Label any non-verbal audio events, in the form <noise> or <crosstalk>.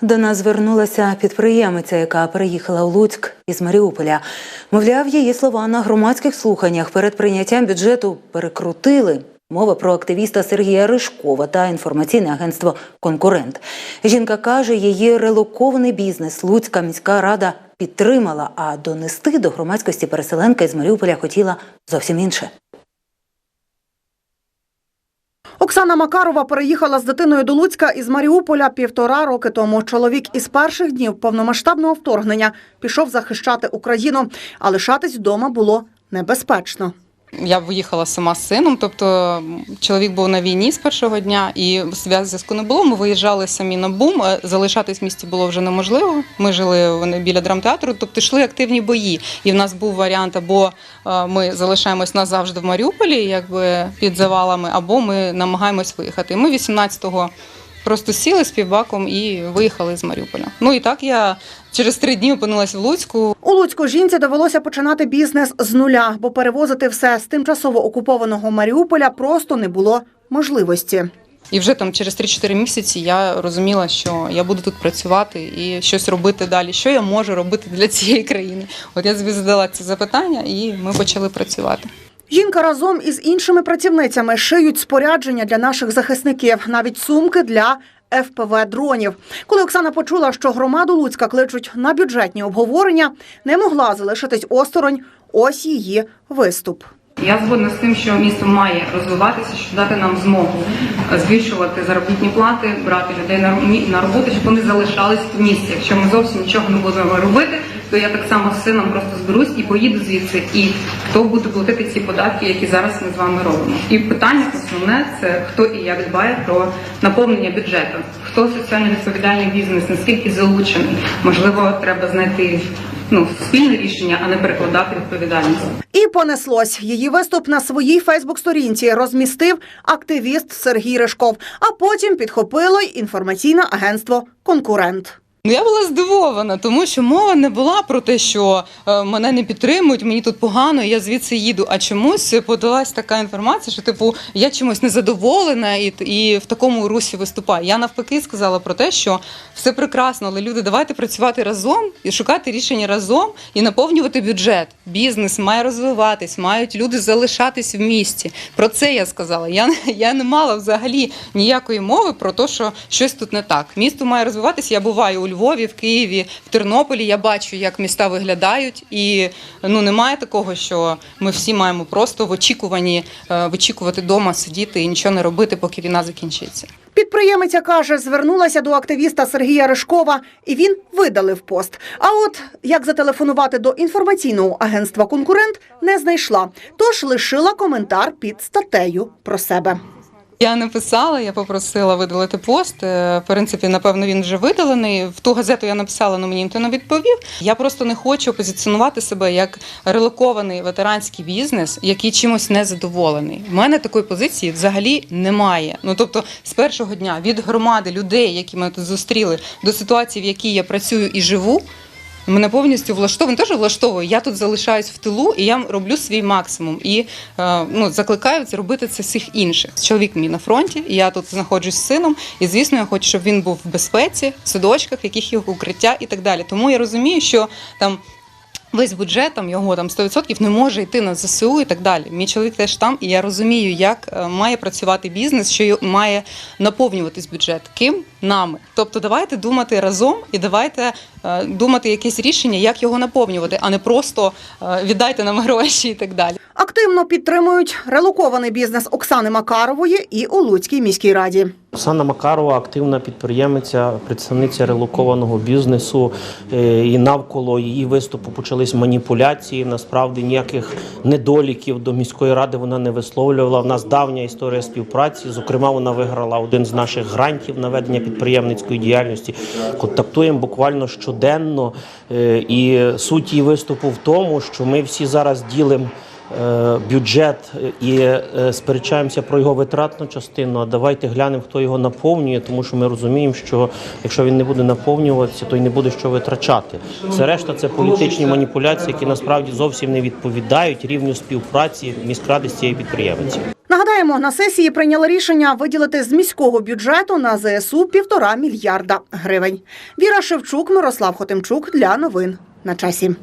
До нас звернулася підприємиця, яка переїхала у Луцьк із Маріуполя. Мовляв, її слова на громадських слуханнях перед прийняттям бюджету перекрутили. Мова про активіста Сергія Ришкова та інформаційне агентство Конкурент. Жінка каже, її релокований бізнес Луцька міська рада підтримала, а донести до громадськості переселенка із Маріуполя хотіла зовсім інше. Оксана Макарова переїхала з дитиною до Луцька із Маріуполя півтора роки тому. Чоловік із перших днів повномасштабного вторгнення пішов захищати Україну, а лишатись вдома було небезпечно. Я виїхала сама з сином, тобто чоловік був на війні з першого дня, і зв'язку не було. Ми виїжджали самі на бум. е, Залишатись в місті було вже неможливо. Ми жили біля драмтеатру, тобто йшли активні бої. І в нас був варіант, або е, ми залишаємось назавжди в Маріуполі, якби під завалами, або ми намагаємось виїхати. І ми 18-го просто сіли з півбаком і виїхали з Маріуполя. Ну і так я через три дні опинилась в Луцьку. У Луцьку жінці довелося починати бізнес з нуля, бо перевозити все з тимчасово окупованого Маріуполя просто не було можливості. І вже там через 3-4 місяці я розуміла, що я буду тут працювати і щось робити далі. Що я можу робити для цієї країни? От я собі задала це запитання, і ми почали працювати. Жінка разом із іншими працівницями шиють спорядження для наших захисників, навіть сумки для ФПВ дронів. Коли Оксана почула, що громаду Луцька кличуть на бюджетні обговорення, не могла залишитись осторонь. Ось її виступ. Я згодна з тим, що місто має розвиватися, щоб дати нам змогу збільшувати заробітні плати, брати людей на роботу, щоб вони залишались в місті. Якщо ми зовсім нічого не будемо робити, то я так само з сином просто зберусь і поїду звідси. І хто буде платити ці податки, які зараз ми з вами робимо? І питання основне це хто і як дбає про наповнення бюджету, хто соціально відповідальний бізнес, наскільки залучений. Можливо, треба знайти ну спільне рішення, а не перекладати відповідальність. І понеслось. Її виступ на своїй Фейсбук-сторінці розмістив активіст Сергій Ришков, а потім підхопило й інформаційне агентство Конкурент. Ну, я була здивована, тому що мова не була про те, що е, мене не підтримують, мені тут погано, я звідси їду. А чомусь подалась така інформація, що типу я чимось незадоволена і, і в такому русі виступаю. Я навпаки сказала про те, що все прекрасно, але люди, давайте працювати разом і шукати рішення разом і наповнювати бюджет. Бізнес має розвиватись, мають люди залишатись в місті. Про це я сказала. Я, <laughs> я не мала взагалі ніякої мови про те, що щось тут не так. Місто має розвиватися. Я буваю у Львові, в Києві, в Тернополі. Я бачу, як міста виглядають, і ну немає такого, що ми всі маємо просто в очікуванні е, вичікувати вдома, сидіти і нічого не робити, поки війна закінчиться. Підприємиця каже, звернулася до активіста Сергія Ришкова, і він видалив пост. А от як зателефонувати до інформаційного агентства Конкурент не знайшла, тож лишила коментар під статтею про себе. Я написала, я попросила видалити пост. Е, В принципі, напевно, він вже видалений. В ту газету я написала, але мені ніхто не відповів. Я просто не хочу позиціонувати себе як релокований ветеранський бізнес, який чимось не задоволений. У мене такої позиції взагалі немає. Ну тобто, з першого дня від громади людей, які мене тут зустріли, до ситуації, в якій я працюю і живу. Мене повністю влаштовує, не те, що влаштовує. Я тут залишаюсь в тилу і я роблю свій максимум. І е, ну, закликаю це робити це всіх інших. Чоловік мій на фронті, я тут знаходжусь з сином. І звісно, я хочу, щоб він був в безпеці, в садочках, яких є укриття і так далі. Тому я розумію, що там. Весь бюджет там його там 100% не може йти на ЗСУ і так далі. Мій чоловік теж там, і я розумію, як е, має працювати бізнес, що має наповнюватись бюджет. Ким нами. Тобто, давайте думати разом і давайте е, думати якесь рішення, як його наповнювати, а не просто е, віддайте нам гроші і так далі. Активно підтримують релокований бізнес Оксани Макарової і у Луцькій міській раді. Оксана Макарова активна підприємиця, представниця релокованого бізнесу. Е, І навколо її виступу почались маніпуляції. Насправді ніяких недоліків до міської ради вона не висловлювала. В нас давня історія співпраці. Зокрема, вона виграла один з наших грантів на ведення підприємницької діяльності. Контактуємо буквально щоденно. Е, І суть її виступу в тому, що ми всі зараз ділимо бюджет і е, сперечаємося про його витратну частину. А давайте глянемо, хто його наповнює, тому що ми розуміємо, що якщо він не буде наповнюватися, то й не буде що витрачати. Все решта це політичні маніпуляції, які насправді зовсім не відповідають рівню співпраці міськради з цією підприємицею. Нагадаємо, на сесії прийняли рішення виділити з міського бюджету на ЗСУ півтора мільярда гривень. Віра Шевчук, Мирослав Хотимчук для новин на часі.